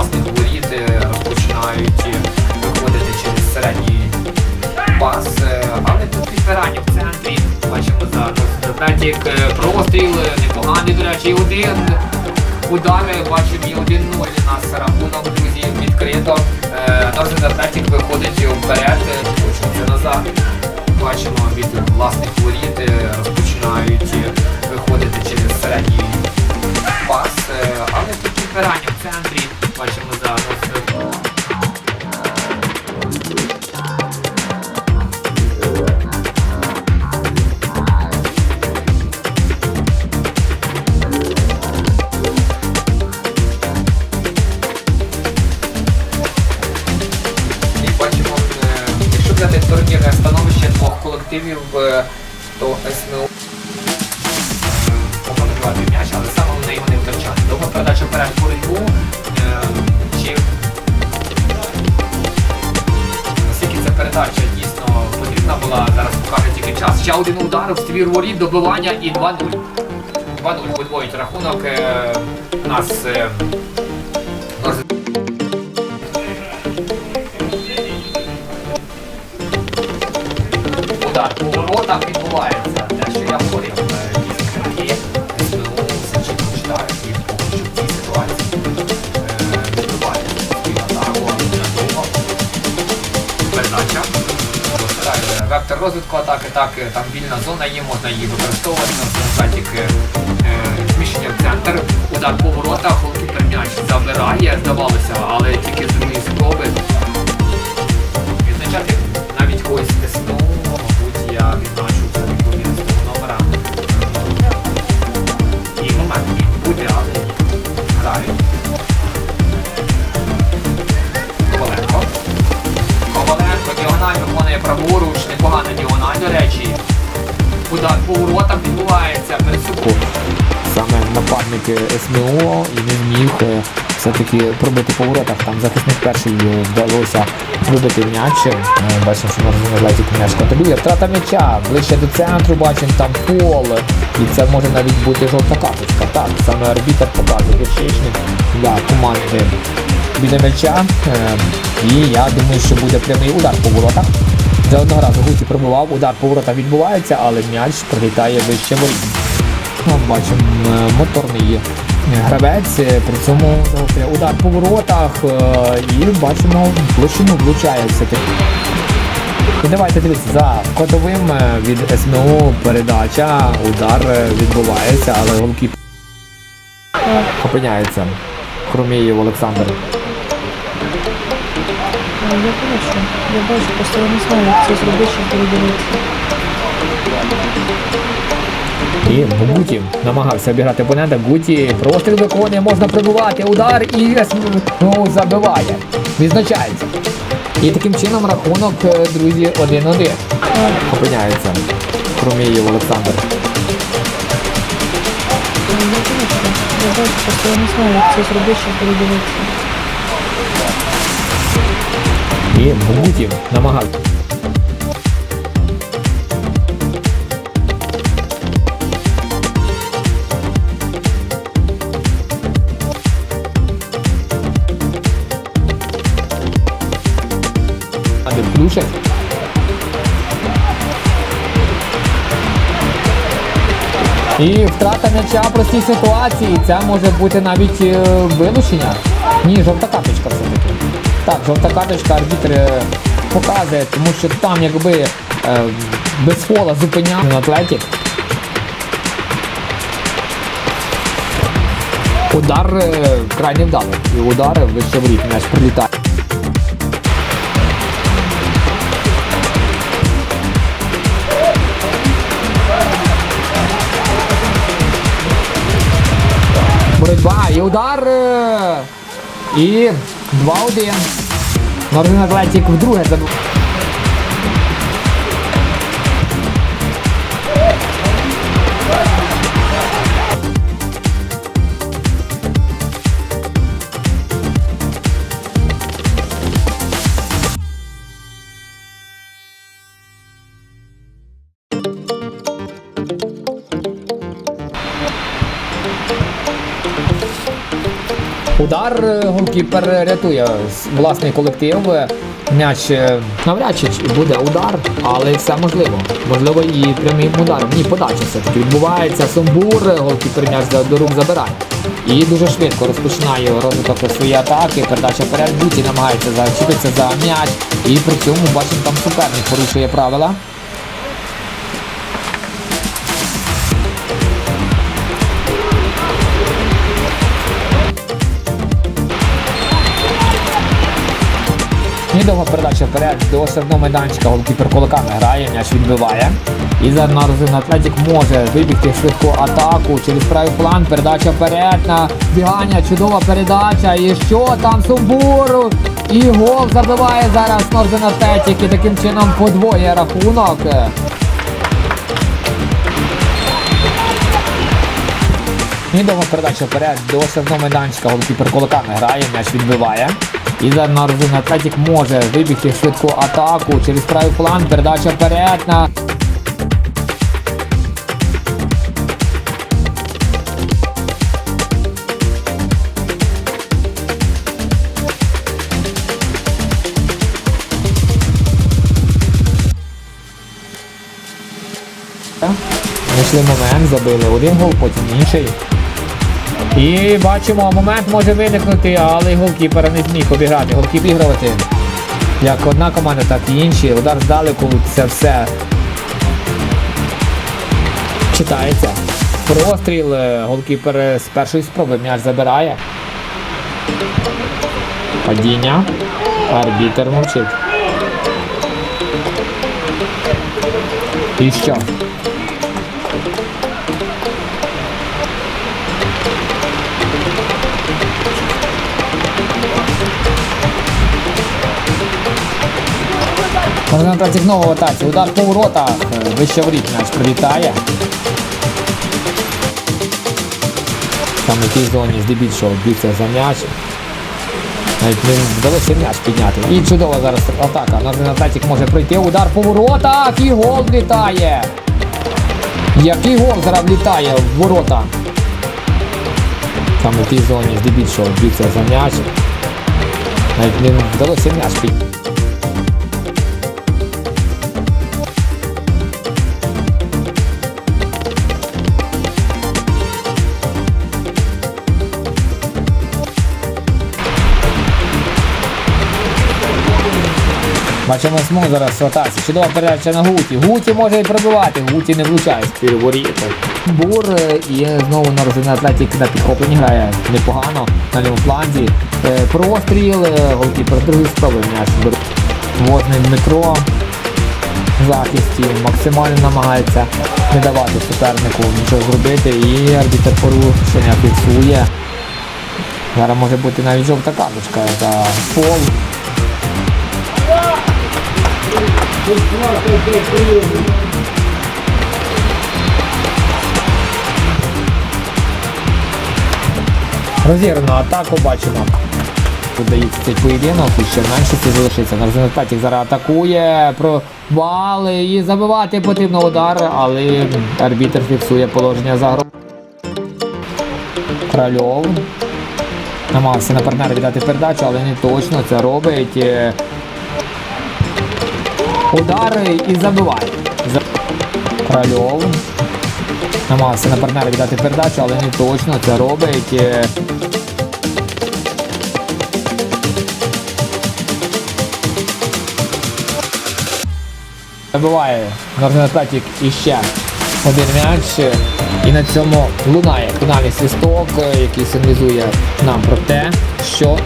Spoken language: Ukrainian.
бачимо від власних воріт е, розпочинають е, виходити через середній пас. е, Але тут підбирання в центрі. Бачимо зараз простріл, е, непоганий, до речі, один. Удари бачимо і 1-0 у нас рахунок, друзі, відкрито. Е, Норзен Петік виходить вперед, е, назад. Бачимо від власних воріт розпочинають виходити через середній пас. Але тут підбирання в центрі. Боротьбу. е, Чи наскільки ця передача дійсно потрібна була, зараз покаже тільки час. Ще один удар в ствір воріт, добивання і 2-0. 2-0 подвоїть рахунок. е, У нас Е, Вектор розвитку атаки, так, е, там вільна зона є, можна її використовувати. На результаті е, зміщення в центр, удар по воротах, голкіпер забирає, здавалося, але тільки з спроби нападник СМО і не зміг е, все-таки пробити по воротах. Там захисник перший е, вдалося вибити м'яч. Е, Бачимо, що на розгляді м'яч контролює. Втрата м'яча ближче до центру, бачимо там пол. І це може навіть бути жовта карточка. Так, саме арбітер показує гіршечник для команди біля м'яча. І я думаю, що буде прямий удар по воротах. За одного разу Гуті пробував, удар по воротах відбувається, але м'яч прилітає вище воріт. Ну, бачимо е, моторний е, гравець, е, при цьому удар по воротах і бачимо площину влучає все-таки. І давайте дивіться, за котовим від СМУ передача, удар відбувається, але голкіп опиняється. Хромієв Олександр. А, Я бачу, я бачу, просто я не знаю, як це зробити, щоб передивитися. І Гуті намагався обіграти опонента. Гуті простріл виконує, можна пробивати, удар і ну, забиває. Відзначається. І таким чином рахунок, е, друзі, 1-1. Опиняється. Хромієв Олександр. І Гуті намагався. Андрій І втрата м'яча в простій ситуації. Це може бути навіть е, вилучення. Ні, жовта карточка все-таки. Так, жовта карточка арбітр е, показує, тому що там якби е, без фола зупиняв на атлетік. Удар крайне вдалий. І удар вище в рік, м'яч прилітає. Боротьба і удар. е, І 2-1. Норвін Атлетік вдруге забив. Удар е, голкіпер рятує власний колектив. М'яч е, навряд чи буде удар, але все можливо. Можливо, і прямим ударом. Ні, подача все-таки відбувається. Сумбур, е, голкіпер м'яч до- рук забирає. І дуже швидко розпочинає розвиток своєї атаки. Передача вперед Буті намагається зачепитися за м'яч. І при цьому бачимо, там суперник порушує правила. І довга передача вперед до штрафного майданчика. Голкіпер кулаками грає, м'яч відбиває. І зараз Нарзин Атлетік може вибігти швидку атаку через правий план. Передача вперед на бігання. Чудова передача. І що там Сумбур? І гол забиває зараз Норзен Атлетік. І таким чином подвоює рахунок. І довга передача вперед до штрафного майданчика. Голкіпер кулаками грає, м'яч відбиває. І зараз Норзен Атлетік може вибігти швидку атаку через правий план. Передача вперед на Знайшли момент, забили один гол, потім інший. І бачимо, момент може виникнути, але й голкіпера не зміг обіграти. Голкіп ігрувати. Як одна команда, так і інші. Удар здалеку, це все читається. Простріл, е, голкіпер з першої спроби м'яч забирає. Падіння. Арбітер мовчить. І що? Тратить знову атаці. Удар по воротах. Вище воріт м'яч прилітає. Саме в тій зоні здебільшого б'ються за м'яч. Навіть не вдалося м'яч підняти. І чудова зараз атака. Норден Атлетік може пройти. Удар по воротах і гол влітає. Який гол зараз влітає в ворота. Саме в тій зоні здебільшого б'ються за м'яч. Навіть не вдалося м'яч підняти. Бачимо смуг зараз в атаці. Чудова передача на Гуті. Гуті може і пробивати. Гуті не влучає з. Бур е, і знову Норзен Атлетік на підхопленні грає непогано на лівому фланзі. Е, Простріл, е, голкіпер другий спроби м'яч. Возний Дмитро в захисті максимально намагається не давати супернику нічого зробити і арбітер порушення фіксує. Зараз може бути навіть жовта карточка за фол. Розіграно атаку бачимо. Подається цей поєдинок, і ще менше це залишиться. На результаті зараз атакує, провали і забивати потрібно удар, але арбітр фіксує положення за грою. Кральов. Намагався на партнера віддати передачу, але не точно це робить. Удари і забиває. За- Кральов. Намагався на партнера віддати передачу, але не точно це робить. Забиває Норден Атлетік іще один м'яч. І на цьому лунає фінальний свисток, який сигналізує нам про те, що